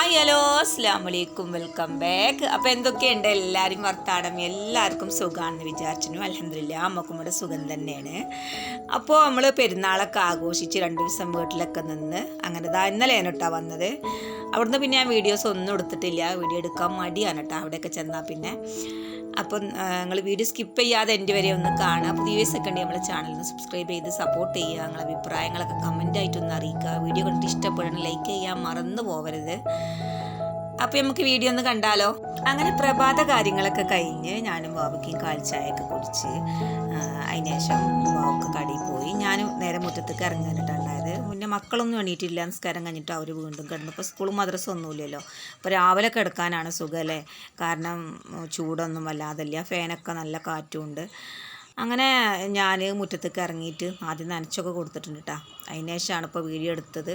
Hi hello അസ്ലാം വലൈക്കും welcome back. അപ്പോൾ എന്തൊക്കെയുണ്ട്? എല്ലാവരും വർത്താനം. എല്ലാവർക്കും സുഖമാണെന്ന് വിചാരിച്ചു അലഹമില്ല അമ്മക്കും ഇവിടെ സുഖം തന്നെയാണ്. അപ്പോൾ നമ്മൾ പെരുന്നാളൊക്കെ ആഘോഷിച്ച് രണ്ട് ദിവസം വീട്ടിലൊക്കെ നിന്ന് അങ്ങനെ ഇതാ ഇന്നലെയാണ് കേട്ടോ വന്നത്. അവിടുന്ന് പിന്നെ ഞാൻ വീഡിയോസ് ഒന്നും എടുത്തിട്ടില്ല. വീഡിയോ എടുക്കാൻ മടിയാണ് കേട്ടോ അവിടെയൊക്കെ ചെന്നാൽ പിന്നെ. അപ്പം നിങ്ങൾ വീഡിയോ സ്കിപ്പ് ചെയ്യാതെ എന്റെ വരെ ഒന്ന് കാണുക. പുതിയ ഒക്കെ ഉണ്ടെങ്കിൽ നമ്മളെ ചാനൽ ഒന്ന് സബ്സ്ക്രൈബ് ചെയ്ത് സപ്പോർട്ട് ചെയ്യുക. നിങ്ങളെ അഭിപ്രായങ്ങളൊക്കെ കമന്റ് ആയിട്ടൊന്ന് അറിയിക്കുക. വീഡിയോ കണ്ടിട്ട് ഇഷ്ടപ്പെടണം ലൈക്ക് ചെയ്യാൻ മറന്നു പോകരുത് അപ്പോൾ നമുക്ക് വീഡിയോ ഒന്ന് കണ്ടാലോ? അങ്ങനെ പ്രഭാത കാര്യങ്ങളൊക്കെ കഴിഞ്ഞ് ഞാനും ബാബയ്ക്കും കാൽച്ചായൊക്കെ കുടിച്ച് അതിനുശേഷം ബാബക്ക് കടയിൽ പോയി. ഞാനും നേരെ മുറ്റത്തേക്ക് ഇറങ്ങാനിട്ടുണ്ടായത് മുന്നേ മക്കളൊന്നും എണീറ്റില്ല. നിസ്കാരം കഴിഞ്ഞിട്ട് അവർ വീണ്ടും കിടന്നു. ഇപ്പോൾ സ്കൂളും മദ്രസ ഒന്നുമില്ലല്ലോ അപ്പോൾ രാവിലെ കിടക്കാനാണ് സുഖമല്ലേ കാരണം ചൂടൊന്നും വല്ലാതില്ല. ഫാനൊക്കെ നല്ല കാറ്റുമുണ്ട് അങ്ങനെ ഞാൻ മുറ്റത്തേക്ക് ഇറങ്ങിയിട്ട് ആദ്യം നനച്ചൊക്കെ കൊടുത്തിട്ടുണ്ട് കേട്ടോ അതിന് ശേഷമാണ് ഇപ്പോൾ വീഡിയോ എടുത്തത്.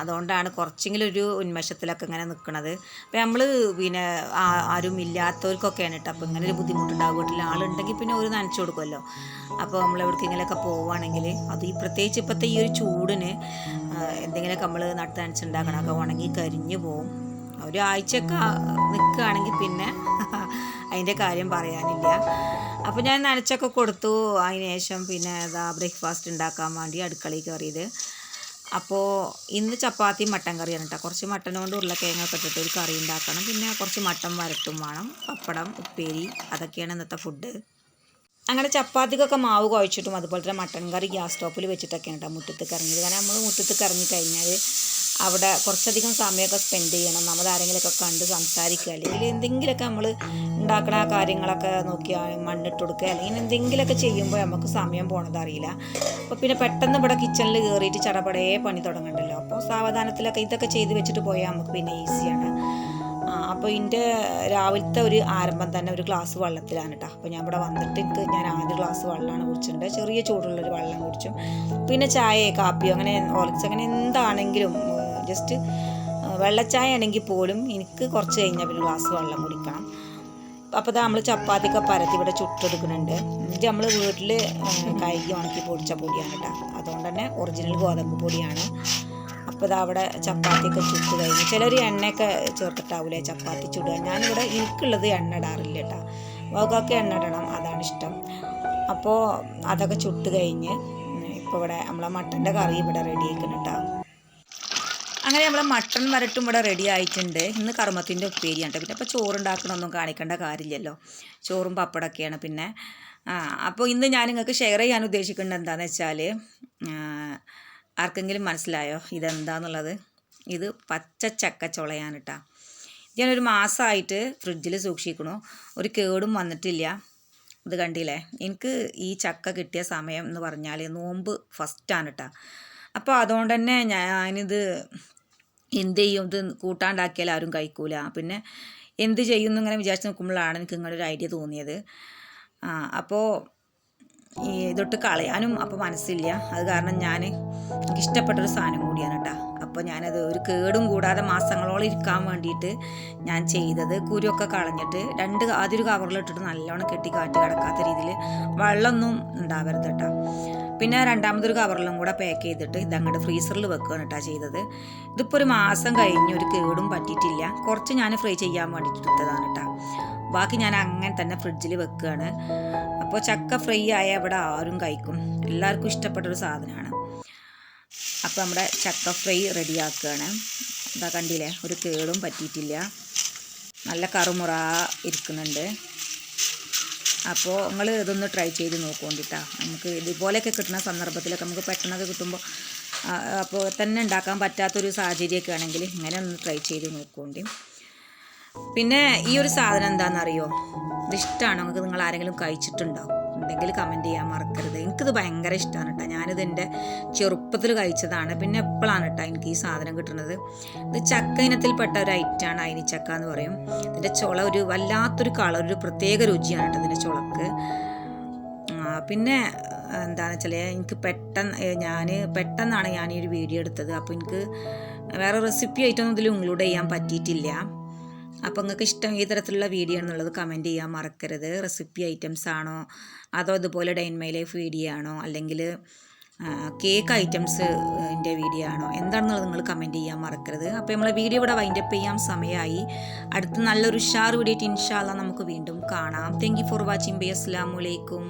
അതുകൊണ്ടാണ് കുറച്ചെങ്കിലും ഒരു ഉന്മേഷത്തിലൊക്കെ ഇങ്ങനെ നിൽക്കുന്നത് അപ്പോൾ നമ്മൾ പിന്നെ ആരും ഇല്ലാത്തവർക്കൊക്കെയാണ് കേട്ടോ അപ്പോൾ ഇങ്ങനെ ഒരു ബുദ്ധിമുട്ടുണ്ടാകും വീട്ടിൽ ആളുണ്ടെങ്കിൽ പിന്നെ ഒരു നനച്ചു കൊടുക്കുമല്ലോ. അപ്പോൾ നമ്മൾ എവിടേക്കെങ്കിലുമൊക്കെ പോവുകയാണെങ്കിൽ അത് ഈ പ്രത്യേകിച്ച് ഇപ്പോഴത്തെ ഈ ഒരു ചൂടിന് എന്തെങ്കിലുമൊക്കെ നമ്മൾ നട്ട് നനച്ചുണ്ടാക്കണം. ഒക്കെ ഉണങ്ങി കരിഞ്ഞു പോവും. ഒരാഴ്ചയൊക്കെ നിൽക്കുകയാണെങ്കിൽ പിന്നെ അതിന്റെ കാര്യം പറയാനില്ല. അപ്പോൾ ഞാൻ നനച്ചൊക്കെ കൊടുത്തു. അതിന് ശേഷം പിന്നെ ഇതാ ബ്രേക്ക്ഫാസ്റ്റ് ഉണ്ടാക്കാൻ വേണ്ടി അടുക്കളയിൽ കയറിയത്. അപ്പോൾ ഇന്ന് ചപ്പാത്തി മട്ടൻ കറിയാണ് കേട്ടോ കുറച്ച് മട്ടൻ കൊണ്ട് ഉരുളക്കിഴങ്ങൊക്കെ ഇട്ടിട്ട് ഒരു കറി ഉണ്ടാക്കണം. പിന്നെ കുറച്ച് മട്ടൻ വരട്ടും വേണം. പപ്പടം ഉപ്പേരി അതൊക്കെയാണ് ഇന്നത്തെ ഫുഡ് അങ്ങനെ ചപ്പാത്തിക്കൊക്കെ മാവ് കുഴച്ചിട്ടും അതുപോലെ തന്നെ മട്ടൻ കറി ഗ്യാസ് സ്റ്റോപ്പിൽ വെച്ചിട്ടൊക്കെയാണ് കേട്ടോ മുറ്റത്ത് കറങ്ങിയത്. കാരണം നമ്മൾ മുറ്റത്ത് കറങ്ങി കഴിഞ്ഞാൽ അവിടെ കുറച്ചധികം സമയമൊക്കെ സ്പെൻഡ് ചെയ്യണം. നമ്മൾ ആരെങ്കിലുമൊക്കെ കണ്ട് സംസാരിക്കുക. അല്ലെങ്കിൽ എന്തെങ്കിലുമൊക്കെ നമ്മൾ ഉണ്ടാക്കണ കാര്യങ്ങളൊക്കെ നോക്കി മണ്ണിട്ട് കൊടുക്കുക. അല്ലെങ്കിൽ എന്തെങ്കിലുമൊക്കെ ചെയ്യുമ്പോൾ നമുക്ക് സമയം പോണത് അറിയില്ല. അപ്പോൾ പിന്നെ പെട്ടെന്ന് ഇവിടെ കിച്ചണിൽ കയറിയിട്ട് ചടപടേ പണി തുടങ്ങണ്ടല്ലോ. അപ്പോൾ സാവധാനത്തിലൊക്കെ ഇതൊക്കെ ചെയ്ത് വെച്ചിട്ട് പോയാൽ നമുക്ക് പിന്നെ ഈസിയാണ് അപ്പോൾ ഇതിന്റെ രാവിലത്തെ ഒരു ആരംഭം തന്നെ ഒരു ഗ്ലാസ് വെള്ളത്തിലാണ് കേട്ടോ അപ്പോൾ ഞാൻ ഇവിടെ വന്നിട്ട് എനിക്ക് ഞാൻ ആദ്യ ഗ്ലാസ് വെള്ളമാണ് കുടിച്ചിട്ടുണ്ട്. ചെറിയ ചൂടുള്ളൊരു വെള്ളം കുടിച്ചും. പിന്നെ ചായ കാപ്പിയോ അങ്ങനെ ഓർലിക്സ് അങ്ങനെ എന്താണെങ്കിലും ജസ്റ്റ് വെള്ളച്ചായ ആണെങ്കിൽ പോലും എനിക്ക് കുറച്ച് കഴിഞ്ഞാൽ പിന്നെ ഗ്ലാസ് വെള്ളം കുടിക്കണം. അപ്പോൾ ഇതാ നമ്മൾ ചപ്പാത്തിയൊക്കെ പരത്തി ഇവിടെ ചുട്ടെടുക്കുന്നുണ്ട്. ഇത് നമ്മൾ വീട്ടിൽ കഴുകി ഉണക്കി പൊടിച്ച പൊടിയാണ് കേട്ടോ. അതുകൊണ്ട് തന്നെ ഒറിജിനൽ ഗോതമ്പ് പൊടിയാണ്. അപ്പോൾ ഇതാ അവിടെ ചപ്പാത്തിയൊക്കെ ചുട്ട് കഴിഞ്ഞ് ചിലർ എണ്ണയൊക്കെ ചേർത്തിട്ടാവില്ലേ ചപ്പാത്തി ചുടുക. ഞാനിവിടെ എനിക്കുള്ളത് എണ്ണ ഇടാറില്ല കേട്ടോ. വകയൊക്കെ എണ്ണ ഇടണം അതാണ് ഇഷ്ടം. അപ്പോൾ അതൊക്കെ ചുട്ട് കഴിഞ്ഞ് ഇപ്പോൾ ഇവിടെ നമ്മളെ മട്ടന്റെ കറി ഇവിടെ റെഡി ആക്കണം കേട്ടോ. അങ്ങനെ നമ്മളെ മട്ടൺ വരട്ടും ഇവിടെ റെഡി ആയിട്ടുണ്ട്. ഇന്ന് കർമ്മത്തിന്റെ ഉപ്പേരിയാണ് കേട്ടോ. പിന്നെ അപ്പോൾ ചോറുണ്ടാക്കണമൊന്നും കാണിക്കേണ്ട കാര്യമില്ലല്ലോ. ചോറും പപ്പടമൊക്കെയാണ് പിന്നെ. അപ്പോൾ ഇന്ന് ഞാൻ നിങ്ങൾക്ക് ഷെയർ ചെയ്യാൻ ഉദ്ദേശിക്കുന്നത് എന്താണെന്ന് വെച്ചാൽ ആർക്കെങ്കിലും മനസ്സിലായോ ഇതെന്താന്നുള്ളത്? ഇത് പച്ച ചക്കച്ചുളയാണ് കേട്ടോ. ഞാനൊരു മാസമായിട്ട് ഫ്രിഡ്ജിൽ സൂക്ഷിക്കണു ഒരു കേടും വന്നിട്ടില്ല. ഇത് കണ്ടില്ലേ? എനിക്ക് ഈ ചക്ക കിട്ടിയ സമയം എന്ന് പറഞ്ഞാൽ നോമ്പ് ഫസ്റ്റാണ് കേട്ടോ. അപ്പോൾ അതുകൊണ്ട് തന്നെ ഞാനിത് എന്ത് ചെയ്യും? ഇത് കൂട്ടാണ്ടാക്കിയാൽ ആരും കഴിക്കൂല. പിന്നെ എന്ത് ചെയ്യുന്നു ഇങ്ങനെ വിചാരിച്ച് നോക്കുമ്പോഴാണ് എനിക്ക് ഇങ്ങനൊരു ഐഡിയ തോന്നിയത്. ആ അപ്പോൾ ഇതൊട്ട് കളയാനും അപ്പോൾ മനസ്സില്ല. അത് കാരണം ഞാൻ എനിക്ക് ഇഷ്ടപ്പെട്ടൊരു സാധനം കൂടിയാണ് കേട്ടോ. അപ്പോൾ ഞാനത് ഒരു കേടും കൂടാതെ മാസങ്ങളോളം ഇരിക്കാൻ വേണ്ടിയിട്ട് ഞാൻ ചെയ്തത്. കുരുവൊക്കെ കളഞ്ഞിട്ട് രണ്ട് ആദ്യം ഒരു കവറിലിട്ടിട്ട് നല്ലോണം കെട്ടി കാറ്റ് കിടക്കാത്ത രീതിയിൽ വെള്ളമൊന്നും ഉണ്ടാവരുത് കേട്ടോ. പിന്നെ രണ്ടാമതൊരു കവറിലും കൂടെ പാക്ക് ചെയ്തിട്ട് ഇതങ്ങോട്ട് ഫ്രീസറിൽ വെക്കുകയാണ് കേട്ടോ ചെയ്തത്. ഇതിപ്പോൾ ഒരു മാസം കഴിഞ്ഞ് ഒരു കേടും പറ്റിയിട്ടില്ല. കുറച്ച് ഞാൻ ഫ്രൈ ചെയ്യാൻ വേണ്ടിയിട്ട് എടുത്തതാണ് കേട്ടോ ബാക്കി ഞാൻ അങ്ങനെ തന്നെ ഫ്രിഡ്ജിൽ വെക്കുകയാണ് അപ്പോൾ ചക്ക ഫ്രൈ ആയ ഇവിടെ ആരും കഴിക്കും. എല്ലാവർക്കും ഇഷ്ടപ്പെട്ട ഒരു സാധനമാണ് അപ്പോൾ നമ്മുടെ ചക്ക ഫ്രൈ റെഡിയാക്കുകയാണ് ഇതാ കണ്ടില്ലേ? ഒരു കേടും പറ്റിയിട്ടില്ല. നല്ല കറുമുറ ഇരിക്കുന്നുണ്ട്. അപ്പോൾ നിങ്ങൾ ഇതൊന്ന് ട്രൈ ചെയ്ത് നോക്കുകൊണ്ടിട്ടാ നമുക്ക് ഇതുപോലെയൊക്കെ കിട്ടുന്ന സന്ദർഭത്തിലൊക്കെ നമുക്ക് പെട്ടെന്നൊക്കെ കിട്ടുമ്പോൾ അപ്പോൾ തന്നെ ഉണ്ടാക്കാൻ പറ്റാത്തൊരു സാഹചര്യമൊക്കെ ആണെങ്കിൽ ഇങ്ങനെ ഒന്ന് ട്രൈ ചെയ്ത് നോക്കുകൊണ്ട് പിന്നെ ഈ ഒരു സാധനം എന്താണെന്നറിയോ ഇതിഷ്ടമാണോ നിങ്ങൾക്ക് നിങ്ങൾ ആരെങ്കിലും കഴിച്ചിട്ടുണ്ടാവും ഉണ്ടെങ്കിൽ കമന്റ് ചെയ്യാൻ മറക്കരുത്. എനിക്കിത് ഭയങ്കര ഇഷ്ടമാണ് കേട്ടോ ഞാനിത് എന്റെ ചെറുപ്പത്തിൽ കഴിച്ചതാണ്. പിന്നെ എപ്പോഴാണ് കേട്ടോ എനിക്ക് ഈ സാധനം കിട്ടുന്നത് ഇത് ചക്ക ഇനത്തിൽപ്പെട്ട ഒരു ഐറ്റമാണ് അയിനിച്ചക്ക എന്ന് പറയും. ഇതിന്റെ ചുള ഒരു വല്ലാത്തൊരു കളർ ഒരു പ്രത്യേക രുചിയാണ് കേട്ടോ ഇതിന്റെ ചുളക്ക്. പിന്നെ എന്താണെന്ന് വെച്ചാൽ എനിക്ക് പെട്ടെന്ന് ഞാൻ പെട്ടെന്നാണ് ഞാൻ ഈ ഒരു വീഡിയോ എടുത്തത്. അപ്പോൾ എനിക്ക് വേറെ റെസിപ്പി ആയിട്ടൊന്നും ഇതിൽ ഇൻക്ലൂഡ് ചെയ്യാൻ പറ്റിയിട്ടില്ല. അപ്പോൾ നിങ്ങൾക്ക് ഇഷ്ടം ഈ തരത്തിലുള്ള വീഡിയോ എന്നുള്ളത് കമന്റ് ചെയ്യാൻ മറക്കരുത്. റെസിപ്പി ഐറ്റംസ് ആണോ? അതോ ഇതുപോലെ ഡൈൻ മൈ ലൈഫ് വീഡിയോ ആണോ? അല്ലെങ്കിൽ കേക്ക് ഐറ്റംസ് എന്റെ വീഡിയോ ആണോ? എന്താണെന്നുള്ളത് നിങ്ങൾ കമന്റ് ചെയ്യാൻ മറക്കരുത്. അപ്പോൾ നമ്മളെ വീഡിയോ ഇവിടെ വൈൻഡപ്പ് ചെയ്യാൻ സമയമായി അടുത്ത നല്ലൊരു ഷാർ വീഡിയോ ഇൻഷാല്ല നമുക്ക് വീണ്ടും കാണാം. Thank you for watching bye അസ്സാം വലൈക്കും